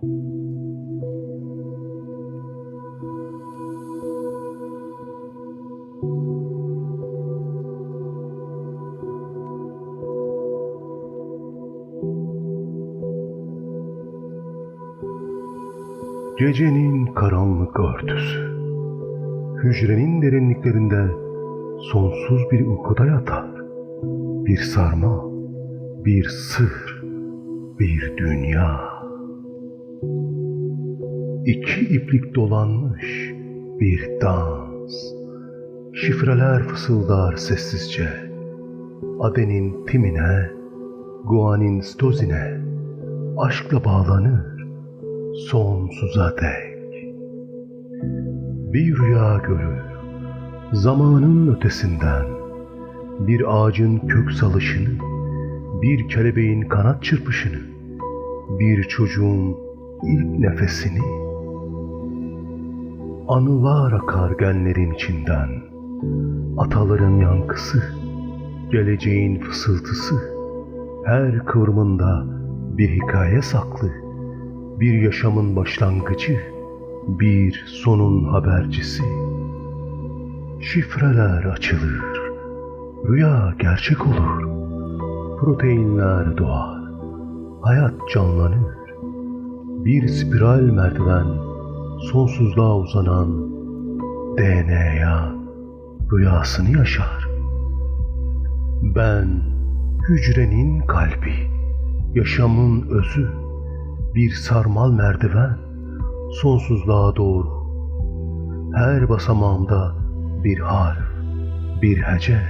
Gecenin karanlık örtüsü, hücrenin derinliklerinde sonsuz bir uykuda yatar. Bir sarma, bir sır, bir dünya. İki iplik dolanmış bir dans. Şifreler fısıldar sessizce. Adenin timine, guanin stozine aşkla bağlanır sonsuza dek. Bir rüya görür, zamanın ötesinden, bir ağacın kök salışını, bir kelebeğin kanat çırpışını, bir çocuğun ilk nefesini, anılar akar genlerin içinden, ataların yankısı, geleceğin fısıltısı, her kıvrımında bir hikaye saklı, bir yaşamın başlangıcı, bir sonun habercisi. Şifreler açılır, rüya gerçek olur, proteinler doğar, hayat canlanır. Bir spiral merdiven, sonsuzluğa uzanan DNA'ya rüyasını yaşar. Ben hücrenin kalbi, yaşamın özü, bir sarmal merdiven sonsuzluğa doğru. Her basamağımda bir harf, bir hece,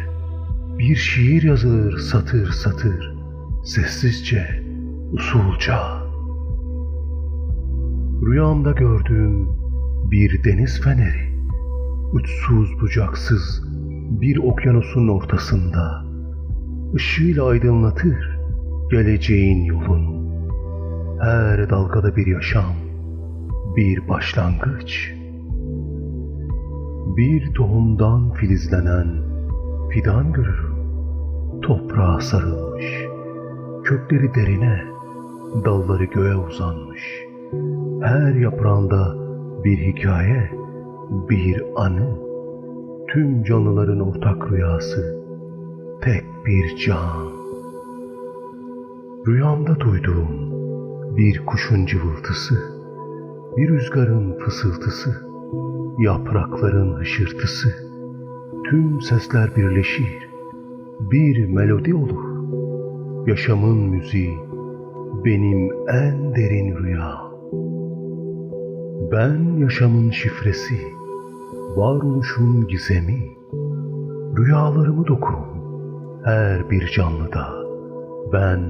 bir şiir yazılır satır satır, sessizce, usulca. Rüyamda gördüğüm bir deniz feneri, uçsuz bucaksız bir okyanusun ortasında, ışığıyla aydınlatır geleceğin yolunu. Her dalgada bir yaşam, bir başlangıç. Bir tohumdan filizlenen fidan görürüm. Toprağa sarılmış, kökleri derine, dalları göğe uzanmış. Her yaprağında bir hikaye, bir anı. Tüm canlıların ortak rüyası, tek bir can. Rüyamda duyduğum bir kuşun cıvıltısı, bir rüzgarın fısıltısı, yaprakların hışırtısı, tüm sesler birleşir, bir melodi olur. Yaşamın müziği, benim en derin rüya. Ben yaşamın şifresi, varoluşun gizemi, rüyalarımı dokurum her bir canlıda. Ben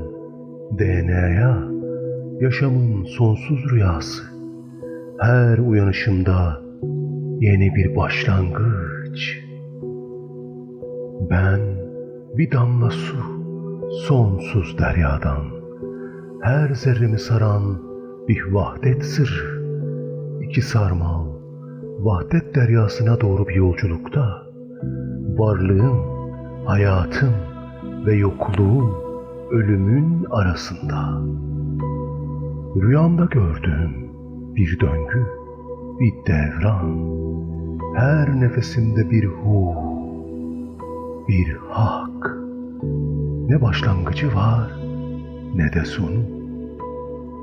DNA'ya yaşamın sonsuz rüyası. Her uyanışımda yeni bir başlangıç. Ben bir damla su, sonsuz deryadan. Her zerremi saran bir vahdet sırrı. İki sarmal, vahdet deryasına doğru bir yolculukta. Varlığım, hayatım ve yokluğum ölümün arasında. Rüyamda gördüğüm bir döngü, bir devran. Her nefesimde bir hu, bir hak. Ne başlangıcı var ne de sonu.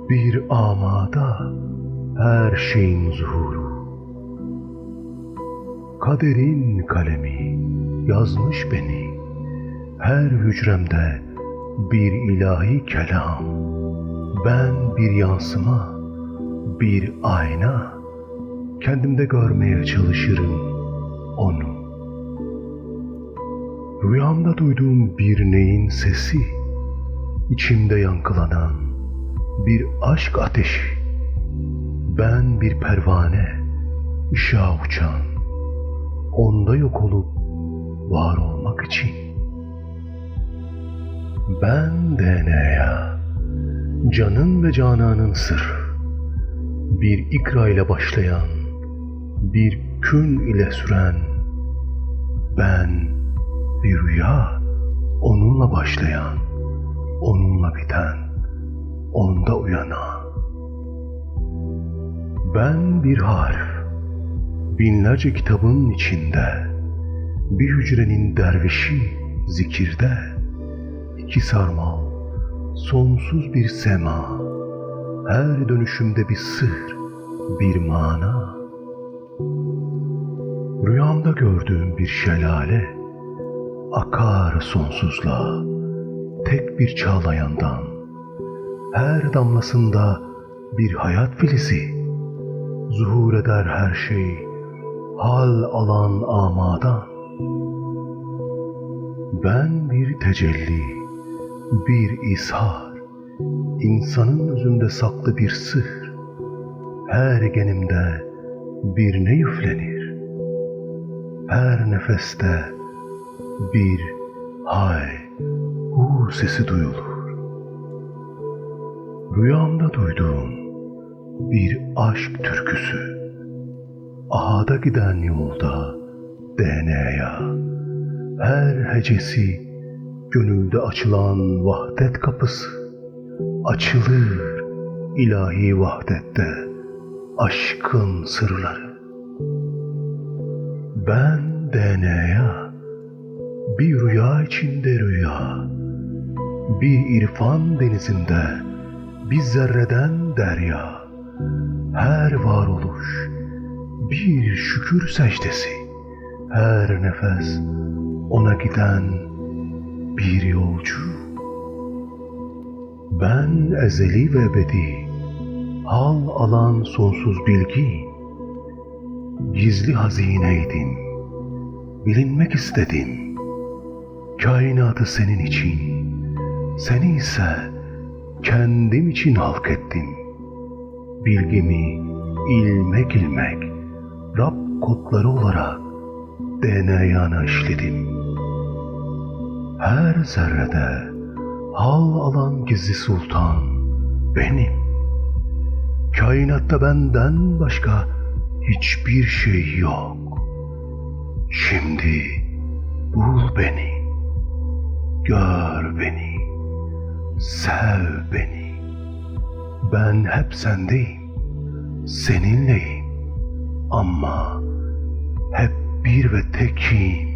Bir amada her şeyin zuhuru. Kaderin kalemi yazmış beni. Her hücremde bir ilahi kelam. Ben bir yansıma, bir ayna. Kendimde görmeye çalışırım onu. Rüyamda duyduğum bir neyin sesi, içimde yankılanan bir aşk ateşi. Ben bir pervane, ışığa uçan, onda yok olup var olmak için. Ben DNA'ya, canın ve cananın sır, bir ikra ile başlayan, bir kün ile süren, ben bir rüya, onunla başlayan, onunla biten, onda uyanan. Ben bir harf, binlerce kitabın içinde, bir hücrenin dervişi zikirde, iki sarmal, sonsuz bir sema, her dönüşümde bir sır, bir mana. Rüyamda gördüğüm bir şelale, akar sonsuzluğa, tek bir çağlayandan, her damlasında bir hayat filizi, zuhur eder her şey, hal alan amadan. Ben bir tecelli, bir ishar, insanın özünde saklı bir sır, her genimde bir ne üflenir, her nefeste bir hay, hu sesi duyulur. Rüyamda duyduğum bir aşk türküsü, ahada giden yolda DNA'ya, her hecesi gönülde açılan vahdet kapısı, açılır ilahi vahdette aşkın sırları. Ben DNA'ya bir rüya içinde rüya, bir irfan denizinde bir zerreden derya, her varoluş bir şükür secdesi, her nefes ona giden bir yolcu. Ben ezeli ve ebedi, hal alan sonsuz bilgi, gizli hazineydim, bilinmek istedim. Kainatı senin için, seni ise kendim için halk ettim. Bilgimi ilmek ilmek Rab kodları olarak DNA'na işledim. Her zerrede hal alan gizli sultan benim. Kainatta benden başka hiçbir şey yok. Şimdi bul beni, gör beni, sev beni. Ben hep sendeyim, seninleyim ama hep bir ve tekim.